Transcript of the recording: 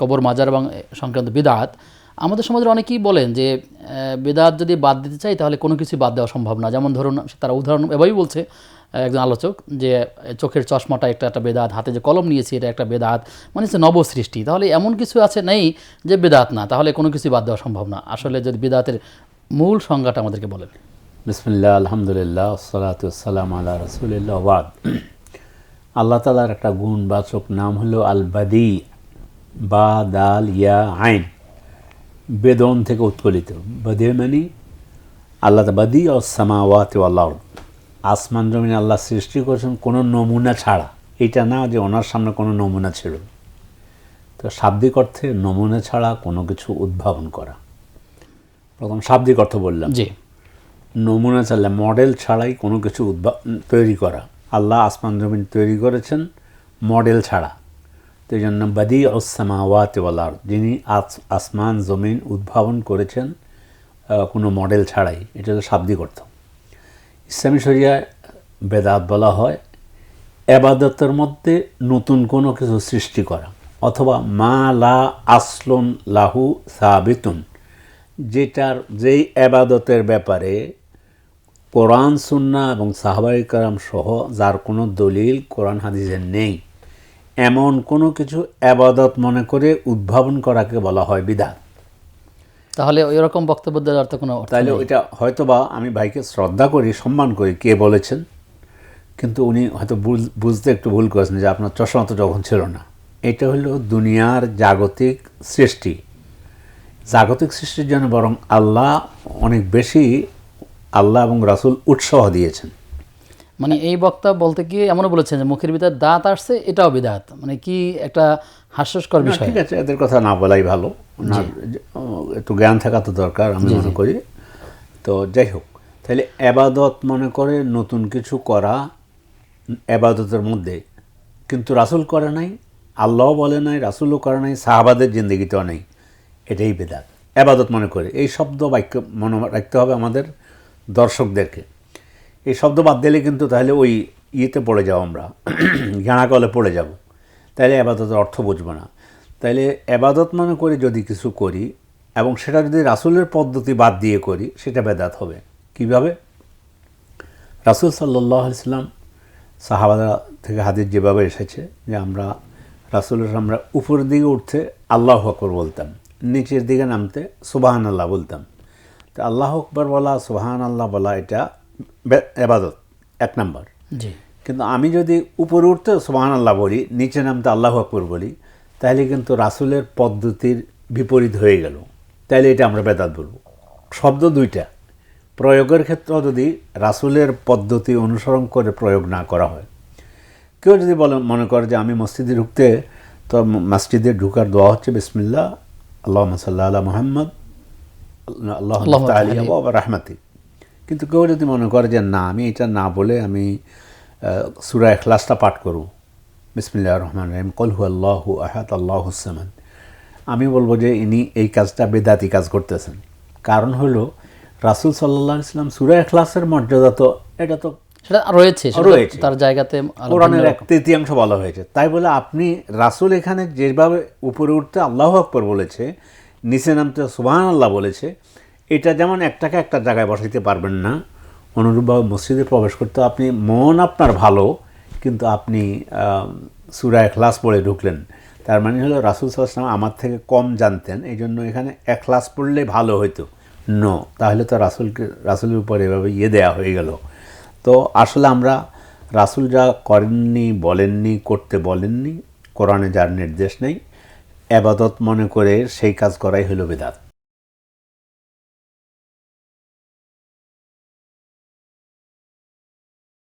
কবর, মাজার এবং সংক্রান্ত বিদাত। আমাদের সমাজের অনেকেই বলেন যে বেদাত যদি বাদ দিতে চাই তাহলে কোনো কিছু বাদ দেওয়া সম্ভব না। যেমন ধরুন তারা উদাহরণ এভাবেই বলছে একজন আলোচক, যে, চোখের চশমাটা একটা একটা বেদাত, হাতে যে কলম নিয়েছি, এটা একটা বেদাত মানে হচ্ছে নবসৃষ্টি। তাহলে এমন কিছু আছে নেই যে বেদাত না, তাহলে কোনো কিছু বাদ দেওয়া সম্ভব না। আসলে যদি বেদাতের মূল সংজ্ঞাটা আমাদেরকে বলেন। বিসমিল্লাহ, আলহামদুলিল্লাহ সালাতাম আল্লাহ রসুলিল্লাহ বাদ। আল্লাহ তালার একটা গুণবাচক নাম হলো আল বাদি বা দাল ইয়া আইন। বেদন থেকে উৎকলিত বদে মানে আল্লাহ বাদি ও সামাওয়াত আল্লাহ আসমান জমিন আল্লাহ সৃষ্টি করেছেন কোনো নমুনা ছাড়া। এটা না যে ওনার সামনে কোনো নমুনা ছিল। তো শাব্দিক অর্থে নমুনা ছাড়া কোনো কিছু উদ্ভাবন করা। প্রথম শাব্দিক অর্থ বললাম। জি। নমুনা চাইলে মডেল ছাড়াই কোনো কিছু উদ্ভা তৈরি করা। আল্লাহ আসমান জমিন তৈরি করেছেন মডেল ছাড়া। তো জন্য বাদি ওসামাওয়াত ওয়ালার যিনি আস- আসমান, জমিন উদ্ভাবন করেছেন কোনো মডেল ছাড়াই। এটা হলো শাব্দিক অর্থ। ইসলামী শরিয়ায় বেদাত বলা হয়, এবাদতের মধ্যে নতুন কোনো কিছু সৃষ্টি করা, অথবা মা লা আসলন লাহু সাবিতুন, যেটার যেই এবাদতের ব্যাপারে কোরআন সুন্না এবং সাহাবাই কারাম সহ যার কোনো দলিল কোরআন হাদিসে নেই। এমন কোনো কিছু এবাদত মনে করে উদ্ভাবন করাকে বলা হয় বিধান তাহলে এরকম বক্তব্য দেওয়ার তো কোনো নেই। ওইটা হয়তোবা আমি ভাইকে শ্রদ্ধা করি সম্মান করি কে বলেছেন কিন্তু উনি হয়তো বুঝ- বুঝতে একটু ভুল করেছেন যে আপনার চশমা তো যখন ছিল না। এটা হলো দুনিয়ার জাগতিক সৃষ্টি। জাগতিক সৃষ্টির জন্য বরং আল্লাহ অনেক বেশি আল্লাহ এবং রাসূল উৎসাহ দিয়েছেন। মানে এই বক্তা বলতে গিয়ে এমনও বলেছেন যে মুখের ভিতরে দাঁত আসছে এটাও বিদাত। মানে কি একটা হাস্যস্কর বিষয়? ঠিক আছে এদের কথা না বলাই ভালো। না একটু জ্ঞান থাকা তো দরকার আমি মনে করি। তো যাই হোক তাহলে এবাদত মনে করে নতুন কিছু করা এবাদতের মধ্যে। কিন্তু রাসুল করে নাই আল্লাহ বলে নাই রাসুলও করে নাই সাহাবাদের জিন্দগিতেও নেই। এটাই বেদাত। এবাদত মনে করে। এই শব্দ বাক্য মনে রাখতে হবে আমাদের দর্শকদেরকে। এই শব্দ বাদ দিলে কিন্তু তাহলে ওই ইয়েতে পড়ে যাব আমরা ঘেঁড়াকলে পড়ে যাব। তাহলে আবাদতের অর্থ বুঝব না। তাইলে আবাদত মনে করে যদি কিছু করি এবং সেটা যদি রাসূলের পদ্ধতি বাদ দিয়ে করি, সেটা বেদাত হবে। কীভাবে? রাসূল সাল্লাহ ইসলাম সাহাবাদা থেকে হাদিস যেভাবে এসেছে যে আমরা রাসূলের আমরা উপরের দিকে উঠতে আল্লাহ আকবর বলতাম, নিচের দিকে নামতে সুবাহান আল্লাহ বলতাম। তো আল্লাহ আকবর বলা সুবাহান আল্লাহ বলা, এটা এবাদত এক নম্বর। জি। কিন্তু আমি যদি উপরে উঠতে সোহান আল্লাহ বলি নিচে নামতে আল্লাহ আকবর বলি তাহলে কিন্তু রাসূলের পদ্ধতির বিপরীত হয়ে গেল। তাহলে এটা আমরা বেদাত বলব। শব্দ দুইটা। প্রয়োগের ক্ষেত্রে যদি রাসূলের পদ্ধতি অনুসরণ করে প্রয়োগ না করা হয়। কেউ যদি বলে মনে করে যে আমি মসজিদে ঢুকতে তো মসজিদে ঢুকার দোয়া হচ্ছে বিসমিল্লা আল্লাহ সাল্লাহ মোহাম্মদ আল্লাহ ওয়া রাহমাতি। কিন্তু কেউ যদি মনে করে যে না আমি এটা না বলে আমি সুরা এখলাসটা পাঠ করব। বিসমিল্লাহ রহমান রহিম কলহু আল্লাহ আহাত আল্লাহ হুসামান আমি বলব যে ইনি এই কাজটা বেদাতি কাজ করতেছেন। কারণ হলো রাসূল সাল্লাহ ইসলাম সুরা এখলাসের মর্যাদা তো এটা তো সেটা রয়েছে রয়েছে। তার জায়গাতে কোরআনের এক তৃতীয়াংশ বলা হয়েছে। তাই বলে আপনি রাসূল এখানে যেভাবে উপরে উঠতে আল্লাহ আকবর বলেছে নিচে নামতে সুবাহান আল্লাহ বলেছে এটা যেমন একটাকে একটা জায়গায় বসাইতে পারবেন না অনুরূপভাবে মসজিদে প্রবেশ করতে আপনি মন আপনার ভালো, কিন্তু আপনি সুরা এখলাস পড়ে ঢুকলেন। তার মানে হলো রাসূল সাল্লাম আমার থেকে কম জানতেন এই জন্য এখানে এখলাস পড়লে ভালো হতো নো, তাহলে তো রাসূলকে, রাসুলের উপর এভাবে ইয়ে দেওয়া হয়ে গেল। তো আসলে আমরা রাসূল যা করেননি, বলেননি, করতে বলেননি, কোরআনে যার নির্দেশ নেই আবাদত মনে করে সেই কাজ করাই হলো বেদাত।